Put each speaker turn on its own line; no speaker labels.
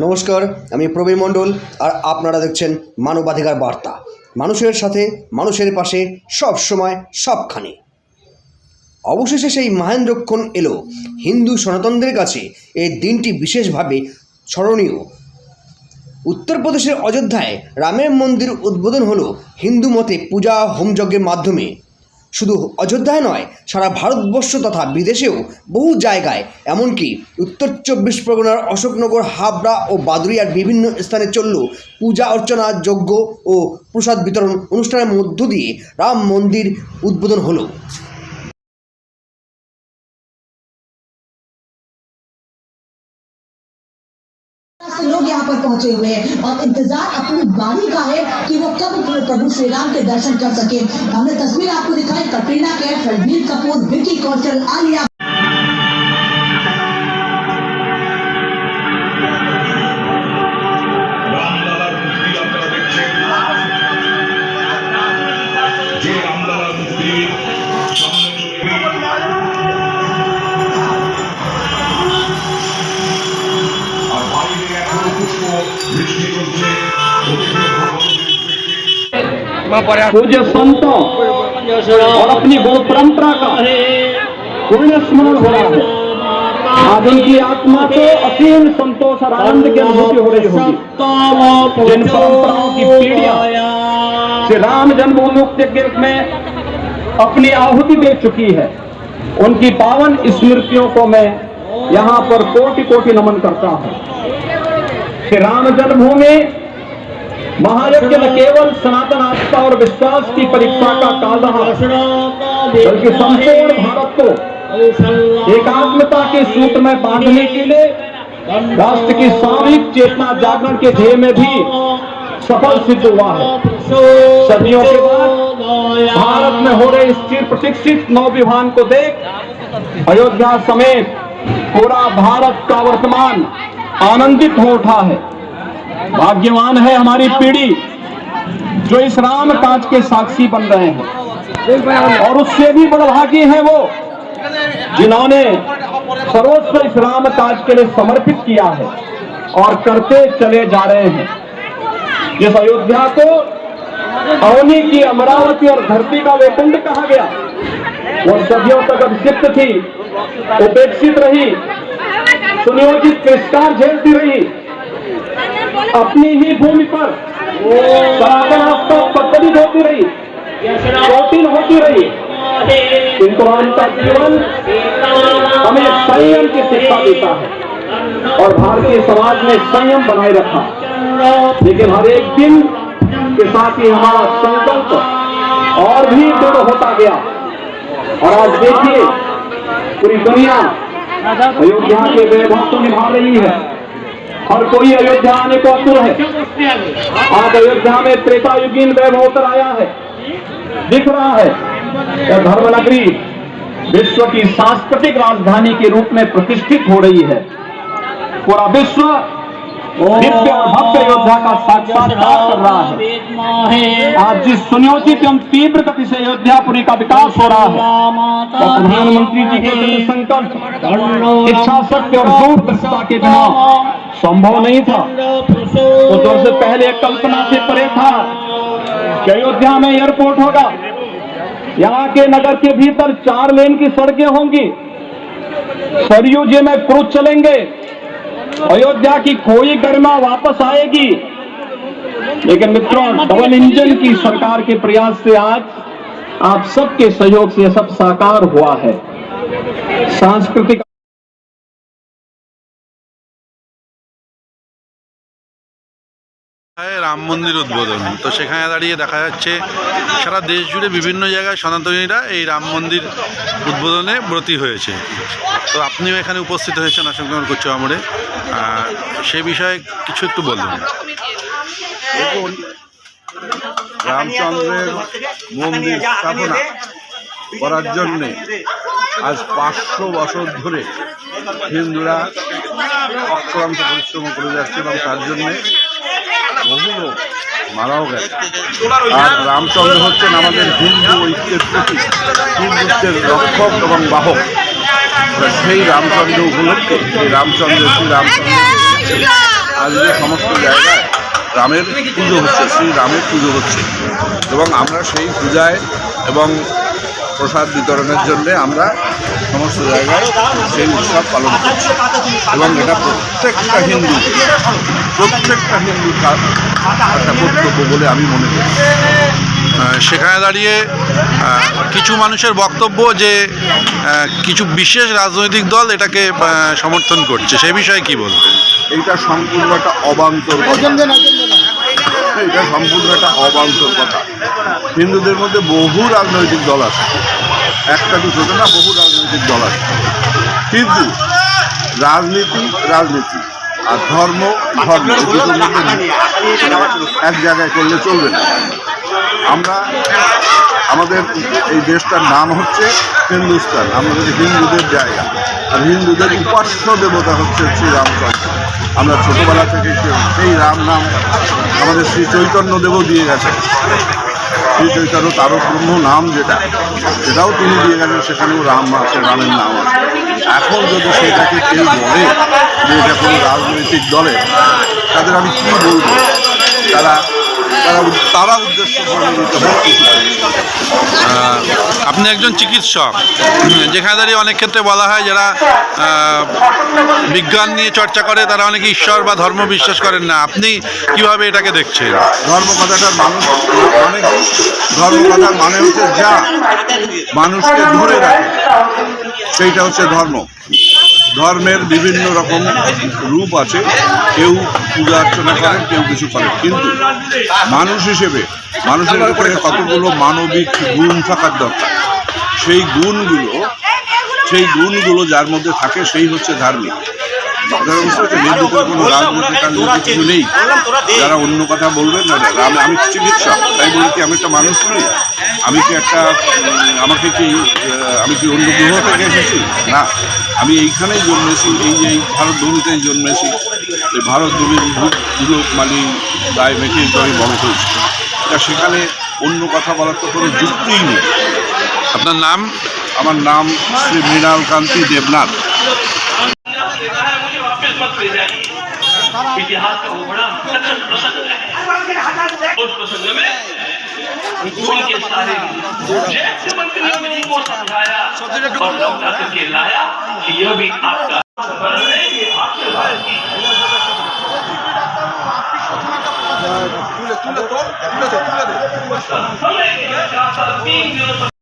নমস্কার, আমি প্রবীর মণ্ডল আর আপনারা দেখছেন মানবাধিকার বার্তা। মানুষের সাথে, মানুষের পাশে সব সময় সবখানে। অবশেষে সেই মহেন্দ্রক্ষণ এলো। হিন্দু সনাতনদের কাছে এই দিনটি বিশেষভাবে স্মরণীয়। উত্তরপ্রদেশের অযোধ্যায় রামের মন্দির উদ্বোধন হলো হিন্দু মতে পূজা, হোমযজ্ঞের মাধ্যমে। শুধু অযোধ্যায় নয়, সারা ভারতবর্ষ তথা বিদেশেও বহু জায়গায়, এমনকি উত্তর চব্বিশ পরগনার অশোকনগর, হাবড়া ও বাদুরিয়ার বিভিন্ন স্থানে চলল পূজা অর্চনা যজ্ঞ ও প্রসাদ বিতরণ অনুষ্ঠানের মধ্য দিয়ে রাম মন্দির উদ্বোধন হলো।
लोग यहाँ पर पहुँचे हुए हैं और इंतज़ार अपनी बारी का है कि वो कब प्रभु श्री राम के दर्शन कर सके। हमने तस्वीर आपको दिखाई, कटरीना कैफ, रणबीर कपूर विकी कौशल, आलिया
पूज्य संतों और अपनी गुरु परंपरा का पुण्य स्मरण हो रहा है। आज उनकी आत्मा को असीम संतोष और आनंद की अनुभूति हो रही होगी। जिन परंपराओं की पीढ़ियाँ श्री राम जन्मभूमि यज्ञ में अपनी आहुति दे चुकी है। उनकी पावन स्मृतियों को मैं यहाँ पर कोटि कोटि नमन करता हूँ। श्री राम जन्मभूमि महायज्ञ न केवल सनातन आस्था और विश्वास की परीक्षा का काल रहा, बल्कि संपूर्ण भारत को एकात्मता के सूत्र में बांधने के लिए राष्ट्र की सामूहिक चेतना जागरण के ध्येय में भी सफल सिद्ध हुआ है। सदियों के बाद भारत में हो रहे स्थिर प्रशिक्षित नौ विभान को देख, अयोध्या समेत पूरा भारत का वर्तमान आनंदित हो उठा है। भाग्यवान है हमारी पीढ़ी जो इस राम काज के साक्षी बन रहे हैं। और उससे भी बड़ा भागी है वो, जिन्होंने सर्वस्व इस राम काज के लिए समर्पित किया है और करते चले जा रहे हैं। जिस अयोध्या को अवनी की अमरावती और धरती का वैकुंठ कहा गया। वो सदियों तक अभिषिक्त थी, उपेक्षित रही, सुनियोजित तिरस्कार झेलती रही। अपनी ही भूमि पर सनातन आस्था पत्तरित होती रही चोटिल होती रही। किंतु उनका जीवन हमें संयम की शिक्षा देता है और भारतीय समाज ने संयम बनाए रखा। लेकिन हर एक दिन के साथ ही हमारा संकल्प और भी दृढ़ होता गया। और आज देखिए, पूरी दुनिया अयोध्या के वैभव को निभा रही है। हर कोई अयोध्या आने को असुर है? आज अयोध्या में त्रेता युगीन वैभव होकर आया है। दिख रहा है यह धर्मनगरी विश्व की सांस्कृतिक राजधानी के रूप में प्रतिष्ठित हो रही है। पूरा विश्व दिव्य और भव्य अयोध्या का साक्षात्कार कर रहा है आज जिस सुनियोजित एवं तीव्र गति से अयोध्यापुरी का विकास हो रहा है और प्रधानमंत्री जी के दृढ़ संकल्प इच्छा शक्ति और दूरदर्शिता के बिना संभव नहीं था। कुछ वर्ष पहले कल्पना से परे था कि अयोध्या में एयरपोर्ट होगा। यहाँ के नगर के भीतर चार लेन की सड़कें होंगी। सरयू जी में क्रूज चलेंगे। अयोध्या की कोई गरिमा वापस आएगी? लेकिन मित्रों डबल इंजन की सरकार के प्रयास से आज आप सबके सहयोग से सब साकार हुआ है। सांस्कृतिक
রাম মন্দির উদ্বোধন। তো সেখানে দাঁড়িয়ে দেখা যাচ্ছে সারা দেশ জুড়ে বিভিন্ন জায়গায় সনাতনীরা এই রাম মন্দির উদ্বোধনে ব্রতী হয়েছে। তো আপনিও এখানে উপস্থিত হয়েছেন অশোকনগর করছ আমরে। সে বিষয়ে কিছু একটু বলবেন।
রামচন্দ্রের মন্দির স্থাপনা করার জন্যে আজ পাঁচশো বছর ধরে হিন্দুরা অক্লান্ত পরিশ্রম করে যাচ্ছে এবং তার জন্যে মারাও আর রামচন্দ্র হচ্ছেন আমাদের হিন্দু ঐক্যের প্রতীক, হিন্দুত্বের রক্ষক এবং বাহক। সেই রামচন্দ্র উপলক্ষে এই রামচন্দ্র শ্রী রামচন্দ্র। আজকে সমস্ত জায়গায় রামের পুজো হচ্ছে শ্রী রামের পুজো হচ্ছে। এবং আমরা সেই পূজায় এবং প্রসাদ বিতরণের জন্যে আমরা সমস্ত জায়গায় সেই উৎসব পালন করছি। এবং এটা প্রত্যেকটা হিন্দু প্রত্যেকটা হিন্দু তার একটা কর্তব্য বলে আমি মনে করি।
সেখানে দাঁড়িয়ে কিছু মানুষের বক্তব্য যে কিছু বিশেষ রাজনৈতিক দল এটাকে সমর্থন করছে সে বিষয়ে কি বলবেন?
এইটা সম্পূর্ণ একটা অবান্তর কথা। এটা সম্পূর্ণ একটা অবান্তর কথা। হিন্দুদের মধ্যে বহু রাজনৈতিক দল আছে। একটা দুটো না, বহু রাজনৈতিক দল আছে। কিন্তু রাজনীতি রাজনীতি আর ধর্ম ধর্ম এক জায়গায় করলে চলবে না। আমরা, আমাদের এই দেশটার নাম হচ্ছে হিন্দুস্তান আমাদের হিন্দুদের জায়গা আর হিন্দুদের উপাস্য দেবতা হচ্ছে শ্রী রামচন্দ্র। আমরা ছোটোবেলা থেকে সেই রাম নাম আমাদের শ্রী চৈতন্য দেবও দিয়ে গেছেন শ্রী চৈতন্য তারও পূর্ণ নাম যেটা, সেটাও তিনি দিয়ে গেলেন, সেখানেও রাম আছে, রামের নাম আছে। এখন যদি সেটাকে কেউ বলে যে এটা কোনো রাজনৈতিক দলে, তাদের আমি কী বলব? তারা তারা উদ্দেশ্য
আপনি একজন চিকিৎসক যেখানে দাঁড়িয়ে অনেক ক্ষেত্রে বলা হয় যারা বিজ্ঞান নিয়ে চর্চা করে, তারা অনেকে ঈশ্বর বা ধর্ম বিশ্বাস করেন না। আপনি কীভাবে এটাকে দেখছেন?
ধর্ম কথাটার মানুষ মানে কি? ধর্ম কথার মানে হচ্ছে যা মানুষকে ধরে রাখে, সেইটা হচ্ছে ধর্ম। ধর্মের বিভিন্ন রকম রূপ আছে। কেউ পূজা অর্চনা করেন, কেউ কিছু করেন। কিন্তু মানুষ হিসেবে, মানুষের উপরে কতগুলো মানবিক গুণ থাকার দরকার? সেই গুণগুলো সেই গুণগুলো যার মধ্যে থাকে, সেই হচ্ছে ধার্মিক। আপনারা বুঝতে পারছেন হিন্দুদের কোনো রাজনৈতিক কিছু নেই। যারা অন্য কথা বলবেন না না, আমি আমি চিকিৎসক তাই বলে কি আমি একটা মানুষ নই? আমি কি একটা আমাকে কি আমি কি অন্য গ্রহ থেকে এসেছি? না। আমি এইখানেই জন্মেছি এই যে এই ভারত ভূমিতেই জন্মেছি। এই ভারত ভূমির ভূ মালি মেখেই তো আমি বড় হয়েছি। তা সেখানে অন্য কথা বলার তো কোনো যুক্তিই নেই।
আপনার নাম?
আমার নাম শ্রী মৃণাল কান্তি দেবনাথ।
के सारे जैसे मंत्रियों ने को समझाया। और लौटा करके लाया कि यह भी आपका है आपके भारत की। समय के साथ तीन दिनों